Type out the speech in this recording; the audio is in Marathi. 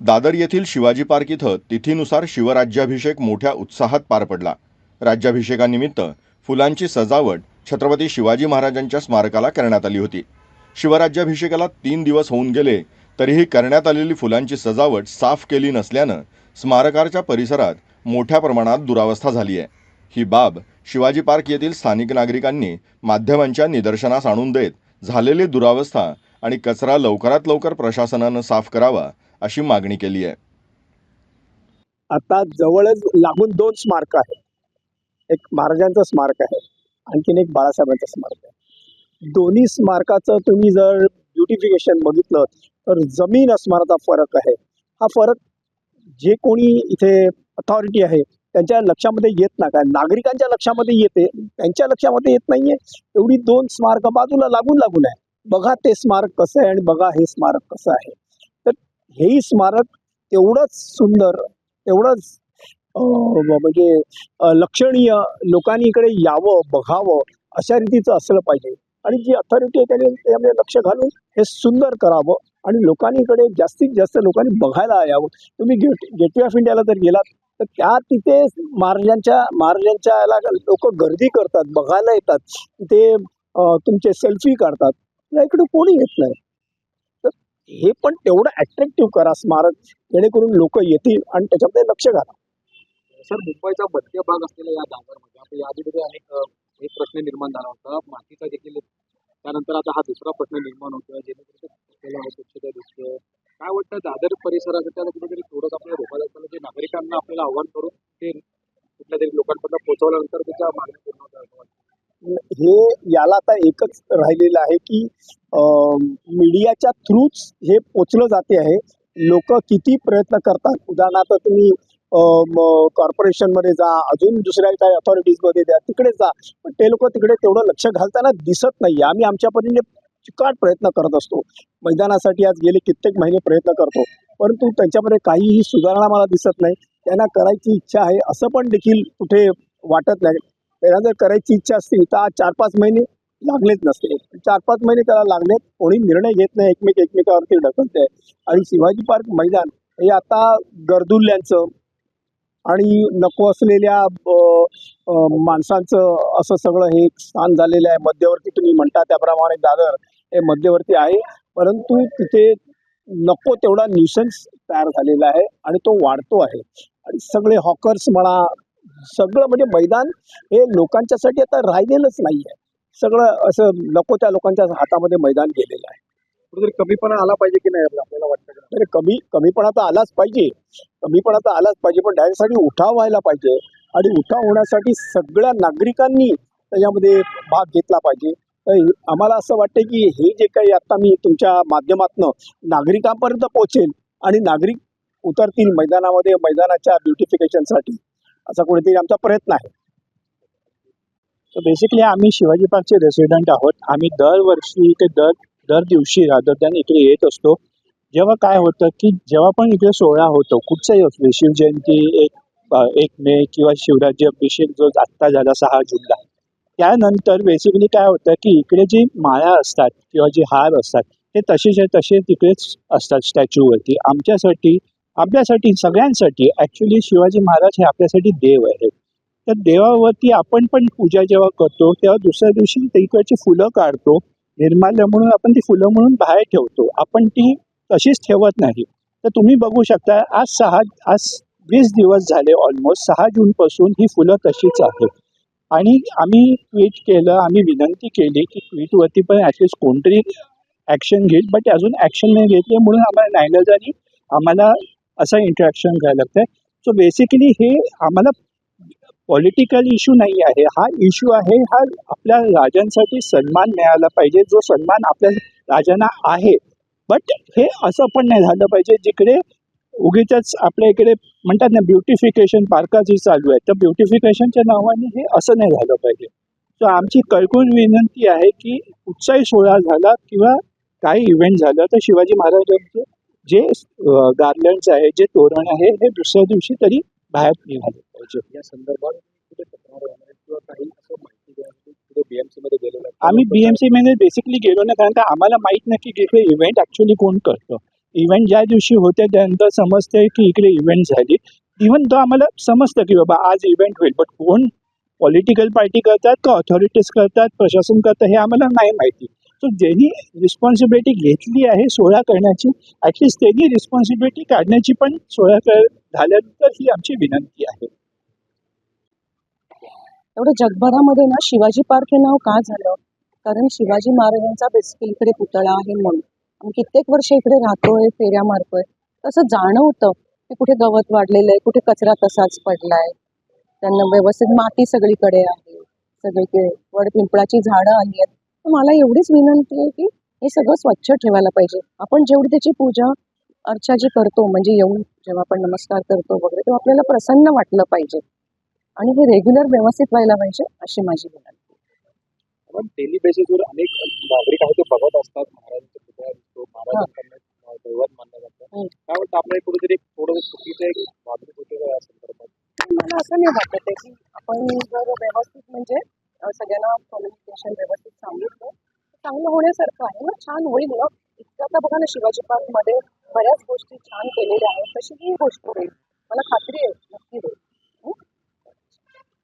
दादर येथील शिवाजी पार्क इथं तिथीनुसार शिवराज्याभिषेक मोठ्या उत्साहात पार पडला. राज्याभिषेकानिमित्त फुलांची सजावट छत्रपती शिवाजी महाराजांच्या स्मारकाला करण्यात आली होती. शिवराज्याभिषेकाला तीन दिवस होऊन गेले तरीही करण्यात आलेली फुलांची सजावट साफ केली नसल्यानं स्मारकाच्या परिसरात मोठ्या प्रमाणात दुरावस्था झाली आहे ही बाब शिवाजी पार्क येथील स्थानिक नागरिकांनी माध्यमांच्या निदर्शनास आणून देत झालेली दुरावस्था आणि कचरा लवकरात लवकर प्रशासनानं साफ करावा अशी मागणी केली आहे. आता जवळच लागून दोन स्मारक आहेत. एक महाराजांचं स्मारक आहे आणखीन एक बाळासाहेबांचं स्मारक आहे. दोन्ही स्मारकाचं तुम्ही जर ब्युटिफिकेशन बघितलं तर जमीन अस्माराचा फरक आहे. हा फरक जे कोणी इथे अथॉरिटी आहे त्यांच्या लक्षामध्ये येत नाही. काय नागरिकांच्या लक्षामध्ये येते त्यांच्या लक्षामध्ये येत नाहीये. एवढी दोन स्मारक बाजूला लागून लागून आहे. बघा ते स्मारक कसं आहे आणि बघा हे स्मारक कसं आहे. हेही स्मारक तेवढंच सुंदर तेवढंच म्हणजे लक्षणीय लोकांनी इकडे यावं बघावं अशा रीतीचं असलं पाहिजे. आणि जी अथॉरिटी आहे त्याने त्यामध्ये लक्ष घालून हे सुंदर करावं आणि लोकांनी इकडे जास्तीत जास्त लोकांनी बघायला यावं. तुम्ही गेट गेटवे ऑफ इंडियाला जर गेलात तर त्या तिथे महाराजांच्या महाराजांच्या याला लोक गर्दी करतात बघायला येतात. तिथे तुमचे सेल्फी काढतात. इकडे कोणी येत नाही. हे पण तेवढं अट्रॅक्टिव्ह करा स्मारक जेणेकरून लोक येतील आणि त्याच्यामध्ये लक्ष घाला. सर मुंबईचा मध्य भाग असलेल्या या दादरमध्ये आता या आधी अनेक एक प्रश्न निर्माण झाला होता. मातीचा देखील त्यानंतर आता हा दुसरा प्रश्न निर्माण होतो जेणेकरून आपल्याला दिसते काय वाटतं दादर परिसरात त्याला कुठेतरी थोडंच आपल्याला रोखायला असताना जे नागरिकांना आपल्याला आव्हान करून ते कुठल्या तरी लोकांपर्यंत पोहोचवल्यानंतर त्याच्या मागणी पूर्ण होतात हे याला आता एकच राहिलेलं आहे की मीडियाच्या थ्रूच हे पोचलं जाते आहे. लोक किती प्रयत्न करतात. उदाहरणार्थ तुम्ही कॉर्पोरेशनमध्ये जा अजून दुसऱ्या काही अथॉरिटीजमध्ये द्या तिकडे जा. पण ते लोक तिकडे तेवढं लक्ष घालताना दिसत नाही. आम्ही आमच्या परीने चिकाट प्रयत्न करत असतो. मैदानासाठी आज गेले कित्येक महिने प्रयत्न करतो. परंतु त्यांच्यामध्ये काहीही सुधारणा मला दिसत नाही. त्यांना करायची इच्छा आहे. असं पण देखील कुठे वाटत नाही. त्याला जर करायची इच्छा असती तर आज चार पाच महिने लागलेच नसते. चार पाच महिने त्याला लागलेत कोणी निर्णय घेत नाही एकमेक एकमेकावरती ढकलते आणि शिवाजी पार्क मैदान हे आता गर्दुल्ल्यांचं आणि नको असलेल्या माणसांचं असं सगळं हे स्थान झालेलं आहे. मध्यवर्ती तुम्ही म्हणता त्याप्रमाणे दादर हे मध्यवर्ती आहे. परंतु तिथे नको तेवढा न्यूसन्स तयार झालेला आहे आणि तो वाढतो आहे. आणि सगळे हॉकर्स म्हणा सगळं म्हणजे मैदान हे लोकांच्यासाठी आता राहिलेलंच नाही आहे सगळं असं नको त्या लोकांच्या हातामध्ये मैदान गेलेलं आहे. कुठेतरी कमीपणा आला पाहिजे की नाही आपल्याला वाटतं कमी कमीपणा तर आलाच पाहिजे. कमीपणा तर आलाच पाहिजे पण त्यासाठी उठाव व्हायला पाहिजे. आणि उठाव होण्यासाठी सगळ्या नागरिकांनी त्याच्यामध्ये भाग घेतला पाहिजे. आम्हाला असं वाटतं की हे जे काही आता मी तुमच्या माध्यमातनं नागरिकांपर्यंत पोहोचेल आणि नागरिक उतरतील मैदानामध्ये मैदानाच्या ब्युटिफिकेशनसाठी असा कुठेतरी आमचा प्रयत्न आहे. तर बेसिकली आम्ही शिवाजी पार्कचे रेसिडेंट आहोत. आम्ही दरवर्षी ते दर दर दिवशी रादर इकडे येत असतो. जेव्हा काय होतं की जेव्हा पण इकडे सोहळा होतो कुठचाही असतो म्हणजे शिवजयंती एक एक मे किंवा शिवराज्य अभिषेक जो आत्ता झाला सहा जूनला त्यानंतर बेसिकली काय होतं की इकडे जी माळा असतात किंवा जे हार असतात ते तसेच तसे तिकडेच असतात स्टॅच्यूवरती आमच्यासाठी आपल्यासाठी सगळ्यांसाठी. ॲक्च्युली शिवाजी महाराज हे आपल्यासाठी देव आहेत. तर देवावरती आपण पण पूजा जेव्हा करतो तेव्हा दुसऱ्या दिवशी तिकडची फुलं काढतो. निर्माल्य म्हणून आपण ती फुलं म्हणून बाहेर ठेवतो. आपण ती तशीच ठेवत नाही. तर तुम्ही बघू शकता आज सहा आज वीस दिवस झाले ऑलमोस्ट सहा जूनपासून ही फुलं तशीच आहेत. आणि आम्ही ट्विट केलं आम्ही विनंती केली की ट्विटवरती पण ॲटलिस्ट कोणतरी ॲक्शन घेईल. बट अजून ॲक्शन नाही घेतली म्हणून आम्हाला नायलजानी आम्हाला असं इंटरॅक्शन घ्यायला लागतं सो बेसिकली हे आम्हाला पॉलिटिकल इश्यू नाही आहे. हा इश्यू आहे हा आपल्या राजांसाठी सन्मान मिळाला पाहिजे. जो सन्मान आपल्या राजांना आहे. बट हे असं पण नाही झालं पाहिजे. जिकडे उगीच आपल्या इकडे म्हणतात ना ब्युटिफिकेशन पार्काची चालू आहे. तर ब्युटिफिकेशनच्या नावाने हे असं नाही झालं पाहिजे. सो आमची कळकून विनंती आहे की उत्साही सोहळा झाला किंवा काही इव्हेंट झालं तर शिवाजी महाराजांचे जे गार्लंड्स आहे जे तोरण आहे हे दुसऱ्या दिवशी तरी बाहेर निघाले. पाहिजे या संदर्भात कुठे तक्रार वगैरे किंवा काही असं माहिती द्या की कुठे बीएमसी मध्ये गेलेलं आहे. आम्ही बीएमसी मध्ये बेसिकली गेलो नाही कारण का आम्हाला माहीत नाही की इथे इव्हेंट ऍक्च्युली कोण करतं. इव्हेंट ज्या दिवशी होते त्यानंतर समजते की इकडे इव्हेंट झाली. इव्हन तो आम्हाला समजतं की बाबा आज इव्हेंट होईल बट कोण? पॉलिटिकल पार्टी करतात का? ऑथॉरिटीज करतात? प्रशासन करतात हे आम्हाला नाही माहिती. सो ज्यांनी रिस्पॉन्सिबिलिटी घेतली आहे सोहळा करण्याची ॲटलिस्ट त्यांनी रिस्पॉन्सिबिलिटी काढण्याची पण सोहळा कर झाल्यानंतर ही आमची विनंती आहे. एवढं जगभरामध्ये ना शिवाजी पार्क हे नाव का झालं? कारण शिवाजी महाराजांचा बेसिकली इकडे पुतळा आहे म्हणून. आम्ही कित्येक वर्ष इकडे राहतोय फेऱ्या मारतोय. तसं जाणवतं की कुठे गवत वाढलेलं आहे कुठे कचरा तसाच पडलाय. त्यांना व्यवस्थित माती सगळीकडे आहे. सगळीकडे वड पिंपळाची झाडं आली आहेत. तर मला एवढीच विनंती आहे की हे सगळं स्वच्छ ठेवायला पाहिजे. आपण जेवढी त्याची पूजा अर्चा जी करतो म्हणजे येऊन जेव्हा आपण नमस्कार करतो वगैरे तेव्हा आपल्याला प्रसन्न वाटलं पाहिजे. आणि हे रेग्युलर व्यवस्थित व्हायला पाहिजे अशी माझी विनंती पण डेली बेसिसवर अनेक नागरिक आहेत ते बघत असतात महाराजांचा पुतळा दिसतो महाराजांकडनं अं, दैवत मानलं जातं. हं. काय वाटतं आपल्याला कुठेतरी थोडं चुकीचं एक वागणूक होते या संदर्भात? मला असं नाही वाटत आहे की आपण जर व्यवस्थित म्हणजे सगळ्यांना कम्युनिकेशन व्यवस्थित चांगलं होण्यासारखं आहे. ना छान होईल ना? इतकं आता बघा ना शिवाजी पार्कमध्ये बऱ्याच गोष्टी छान केलेल्या आहेत. तशी ही गोष्ट होईल. मला खात्री आहे.